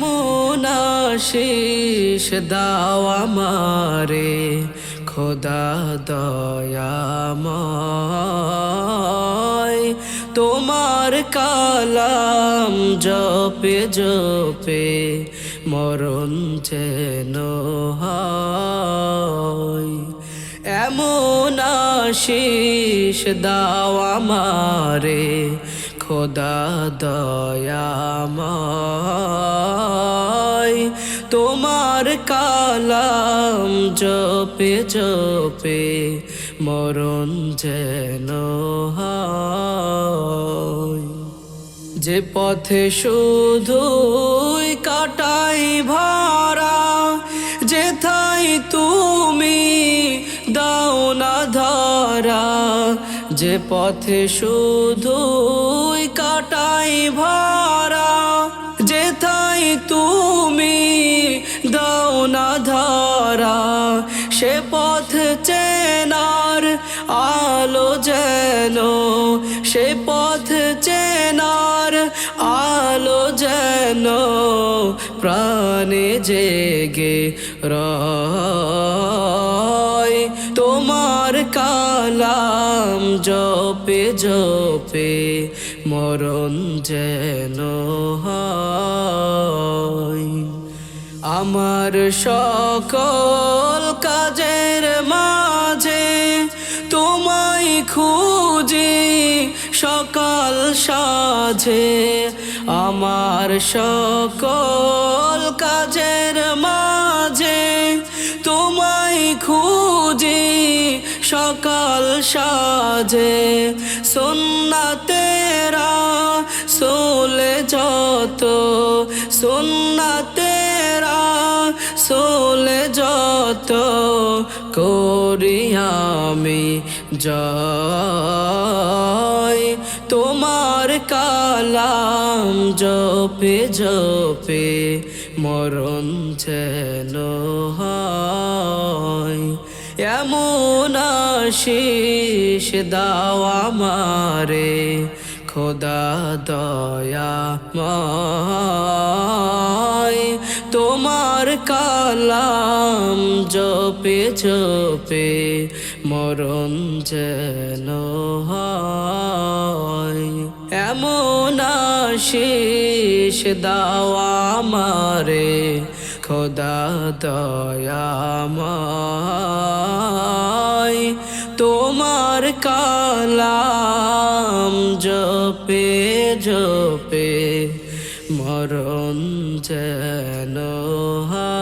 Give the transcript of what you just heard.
এমন আশিস দাও খোদা দয়াময়। তোমার কালাম জপে জপে মরণ যেন হয়। এমন আশিস দাও আমারে খোদা দয়াময়, তোমার কালাম জপে জপে মরণ যেন যে পথে শুধুই কাটাই ভরা যেথাই তুমি ধরা, যে পথে শুধুই কাটাই ভরা যেথাই তুমি দাও না ধরা, সে পথ চেনার আলো যেন, সে পথ চেনার আলো যেন, প্রাণে জেগে রয় তোমার কালাম জপে জপে, মরণ যেন আমার সকল কাজের মাঝে তোমায় খুঁজি, সকাল সাঝে আমার সকল সকাল সাজে সন্না তেরা সোলে যত সন্না তেরা সোলে যত, করি আমি জয়। তোমার কালাম জপে জপে মরণ যেন হয়। আশিস দাও আমারে, খোদা দয়া মায়। তোমার কালাম জপে জপে মরণ যেন হয়। এমন আশিস দাও আমারে, খোদা দয়াময় তোমার কালাম জপে জপে মরণ যেন হা